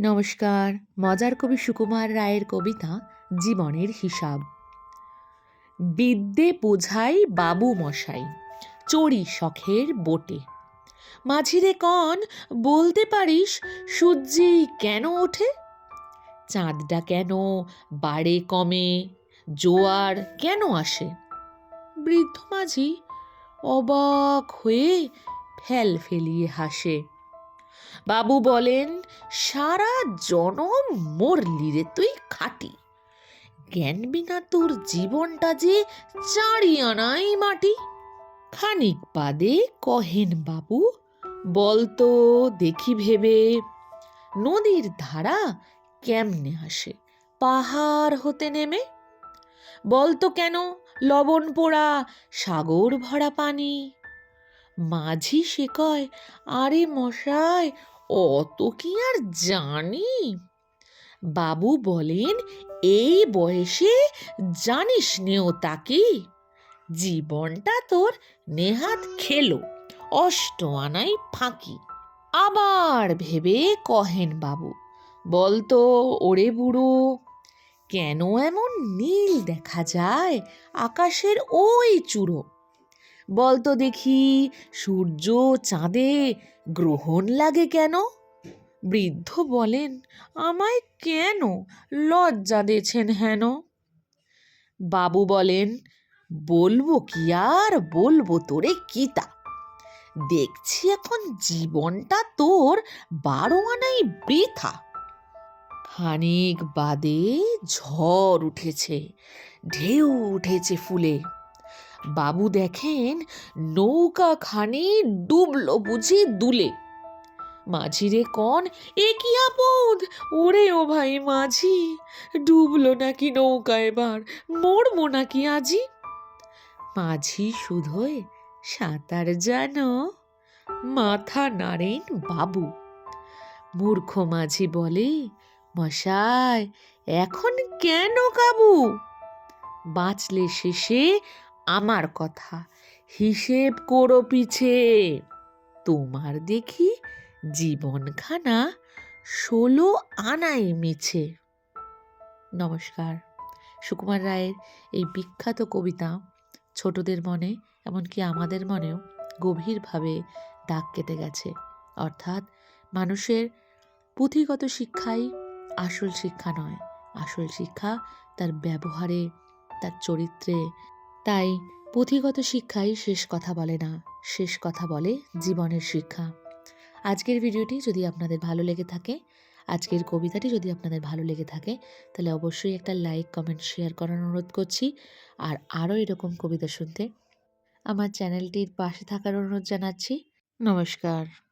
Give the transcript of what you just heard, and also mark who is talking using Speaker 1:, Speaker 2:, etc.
Speaker 1: নমস্কার, মজার কবি সুকুমার রায়ের কবিতা জীবনের হিসাব। বিদ্যে বোঝাই বাবু মশাই, চড়ি শখের বোটে। মাঝিরে কন, বলতে পারিস সূর্যি কেন ওঠে? চাঁদটা কেন বাড়ে কমে, জোয়ার কেন আসে? বৃদ্ধ মাঝি অবাক হয়ে ফেল ফেলিয়ে হাসে। বাবু বলেন, সারা জনম মরলি রে তুই খাটি। জ্ঞান বিনা তোর জীবনটা যে চারি আনাই মাটি। খানিক বাদে কহেন বাবু বলতো দেখি ভেবে, নদীর ধারা কেমনে আসে? পাহাড় হতে নেমে? বলতো কেন লবণ পোড়া সাগর ভরা পানি? মাঝি সে কয়, আরে মশাই অত কি আর জানি? বাবু বলেন, এই বয়সে জানিস নেও তাকে? জীবনটা তোর নেহাত খেলো, অষ্ট আনাই ফাঁকি। আবার ভেবে কহেন বাবু, বলতো, ওরে বুড়ো, কেন এমন নীল দেখা যায়? আকাশের ওই চূড়ো বলতো দেখি, সূর্য চাঁদে গ্রহণ লাগে কেন? বৃদ্ধ বলেন, আমায় কেন লজ্জা দিয়েছেন হেন? বাবু বলেন, বলব কি আর বলব তোরে কিতা দেখছি এখন জীবনটা তোর বারো আনাই বৃথা। খানিক বাদে ঝড় উঠেছে, ঢেউ উঠেছে ফুলে। বাবু দেখেন নৌকা খানি ডুবলো বুঝি দুলে। মাঝিরে কন, এ কি আপদ? ওরে ও ভাই মাঝি, ডুবলো নাকি নৌকা এবার? মরবো নাকি আজি? মাঝি শুধোয় সাঁতার জানো? মাথা নাড়েন বাবু। মূর্খ মাঝি বলে, মশাই, এখন কেন কাবু? বাঁচলে শেষে আমার কথা। হিসেব করো পিছে। তোমার দেখি জীবনখানা ষোলো আনাই মিছে। নমস্কার। সুকুমার রায়ের এই বিখ্যাত কবিতা ছোটদের মনে, এমনকি আমাদের মনেও গভীরভাবে দাগ কেটে গেছে। অর্থাৎ মানুষের পুঁথিগত শিক্ষাই আসল শিক্ষা নয়। আসল শিক্ষা তার ব্যবহারে, তার চরিত্রে তাই পুঁথিগত শিক্ষাই শেষ কথা বলে না, শেষ কথা বলে জীবনের শিক্ষা। আজকের ভিডিওটি যদি আপনাদের ভালো লেগে থাকে, আজকের কবিতাটি যদি আপনাদের ভালো লেগে থাকে, তাহলে অবশ্যই একটা লাইক, কমেন্ট, শেয়ার করার অনুরোধ করছি। আর আরও এরকম কবিতা শুনতে আমার চ্যানেলটির পাশে থাকার অনুরোধ জানাচ্ছি। নমস্কার।